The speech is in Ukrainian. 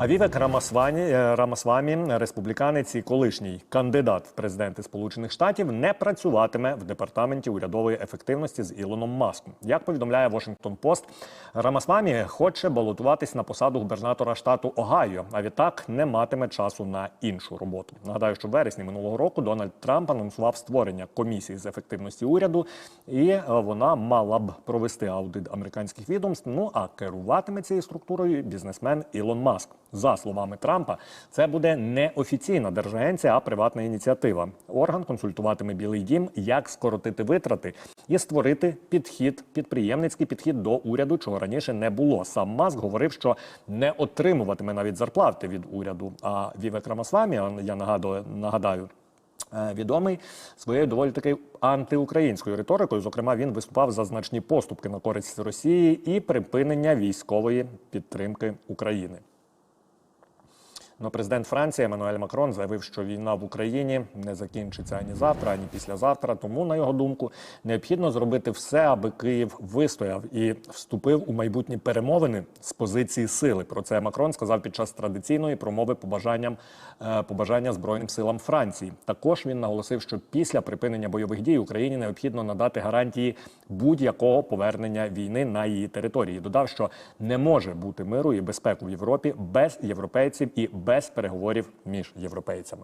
А Вівек Рамасвані е, Рамасвамі, республіканець і колишній кандидат в президенти Сполучених Штатів, не працюватиме в департаменті урядової ефективності з Ілоном Маском. Як повідомляє Washington Post, Рамасвамі хоче балотуватись на посаду губернатора штату Огайо, а відтак не матиме часу на іншу роботу. Нагадаю, що в вересні минулого року Дональд Трамп анонсував створення комісії з ефективності уряду, і е, вона мала б провести аудит американських відомств. Ну а керуватиме цією структурою бізнесмен Ілон Маск. За словами Трампа, це буде не офіційна держагенція, а приватна ініціатива. Орган консультуватиме Білий Дім, як скоротити витрати і створити підхід, підприємницький підхід до уряду, чого раніше не було. Сам Маск говорив, що не отримуватиме навіть зарплати від уряду. А Вівек Рамасвамі, я нагадую, нагадаю. е, Відомий своєю доволі таки антиукраїнською риторикою. Зокрема, він виступав за значні поступки на користь Росії і припинення військової підтримки України. Ну, президент Франції Еммануель Макрон заявив, що війна в Україні не закінчиться ані завтра, ані післязавтра. Тому, на його думку, необхідно зробити все, аби Київ вистояв і вступив у майбутні перемовини з позиції сили. Про це Макрон сказав під час традиційної промови побажанням е, побажання збройним силам Франції. Також він наголосив, що після припинення бойових дій Україні необхідно надати гарантії будь-якого повернення війни на її території. Додав, що не може бути миру і безпеки в Європі без європейців і без переговорів між європейцями.